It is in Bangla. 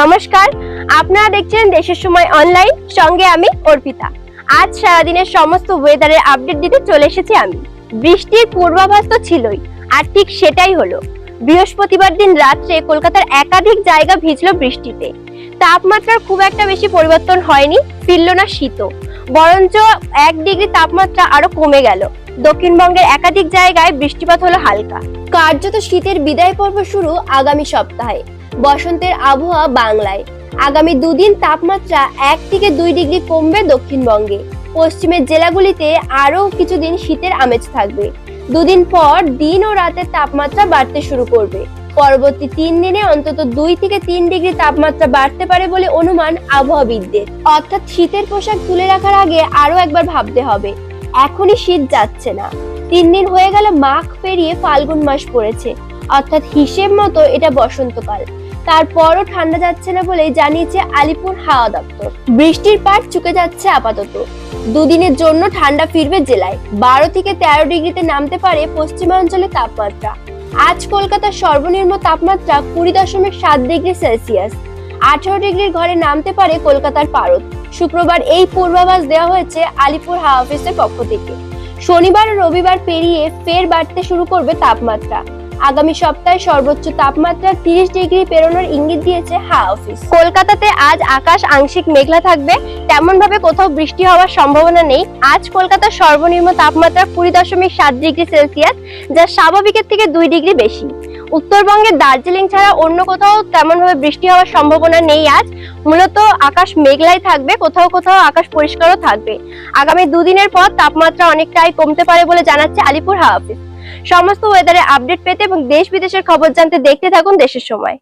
নমস্কার, আপনারা দেখছেন দেশের সময় অনলাইন সঙ্গে আমি অর্পিতা। আজ সারাদিনের সমস্ত ওয়েদারের আপডেট দিতে চলে এসেছি আমি। বৃষ্টির পূর্বাভাস তো ছিলই, আর ঠিক সেটাই হলো। বৃহস্পতিবার দিন রাত্রে কলকাতার একাধিক জায়গা ভিজলো বৃষ্টিতে। তাপমাত্রার খুব একটা বেশি পরিবর্তন হয়নি, ফিরল না শীতও। বরঞ্চ এক ডিগ্রি তাপমাত্রা আরও কমে গেল। দক্ষিণবঙ্গের একাধিক জায়গায় বৃষ্টিপাত হলো হালকা। কার্যত শীতের বিদায় পর্ব শুরু আগামী সপ্তাহে। বসন্তের আবহাওয়া বাংলায়। আগামী দুদিন তাপমাত্রা এক থেকে দুই ডিগ্রি কমবে দক্ষিণবঙ্গে। পশ্চিমের জেলাগুলিতে আরও কিছুদিন শীতের আমেজ থাকবে। দুদিন পর দিন ও রাতের তাপমাত্রা বাড়তে শুরু করবে। পরবর্তী তিন দিনে অন্তত দুই থেকে তিন ডিগ্রি তাপমাত্রা বাড়তে পারে বলে অনুমান আবহাওয়াবিদদের। অর্থাৎ শীতের পোশাক তুলে রাখার আগে আরও একবার ভাবতে হবে, এখনই শীত যাচ্ছে না। তিন দিন হয়ে গেল মাঘ পেরিয়ে ফাল্গুন মাস পড়েছে, অর্থাৎ হিসেব মতো এটা বসন্তকাল। তারপরও ঠান্ডা যাচ্ছে না বলে জানিয়েছে আলিপুর হাওয়া দপ্তর। বৃষ্টির পাট চুকে যাচ্ছে আপাতত। দুদিনের জন্য ঠান্ডা ফিরবে জেলায়। বারো থেকে তেরো ডিগ্রিতে নামতে পারে পশ্চিমাঞ্চলের তাপমাত্রা। আজ কলকাতার সর্বনিম্ন তাপমাত্রা কুড়ি দশমিক সাত ডিগ্রি সেলসিয়াস। আঠারো ডিগ্রির ঘরে নামতে পারে কলকাতার পারদ। শুক্রবার এই পূর্বাভাস দেওয়া হয়েছে আলিপুর হাওয়া অফিসের পক্ষ থেকে। শনিবার ও রবিবার পেরিয়ে ফের বাড়তে শুরু করবে তাপমাত্রা। আগামী সপ্তাহে সর্বোচ্চ তাপমাত্রা তিরিশ ডিগ্রি পেরোনোর ইঙ্গিত দিয়েছে হাওয়া অফিস। কলকাতাতে আজ আকাশ আংশিক মেঘলা থাকবে তেমন ভাবে কোথাও বৃষ্টি হওয়ার সম্ভাবনা নেই। আজ কলকাতার সর্বনিম্ন তাপমাত্রা কুড়ি দশমিক সাত ডিগ্রি সেলসিয়াস, যা স্বাভাবিকের থেকে দুই ডিগ্রি বেশি। উত্তরবঙ্গের দার্জিলিং ছাড়া অন্য কোথাও তেমন ভাবে বৃষ্টি হওয়ার সম্ভাবনা নেই আজ। মূলত আকাশ মেঘলাই থাকবে, কোথাও কোথাও আকাশ পরিষ্কারও থাকবে। আগামী দুদিনের পর তাপমাত্রা অনেকটাই কমতে পারে বলে জানাচ্ছে আলিপুর হাওয়া অফিস। সমস্ত ওয়েদারের আপডেট পেতে এবং দেশ বিদেশের খবর জানতে দেখতে থাকুন দেশের সময়।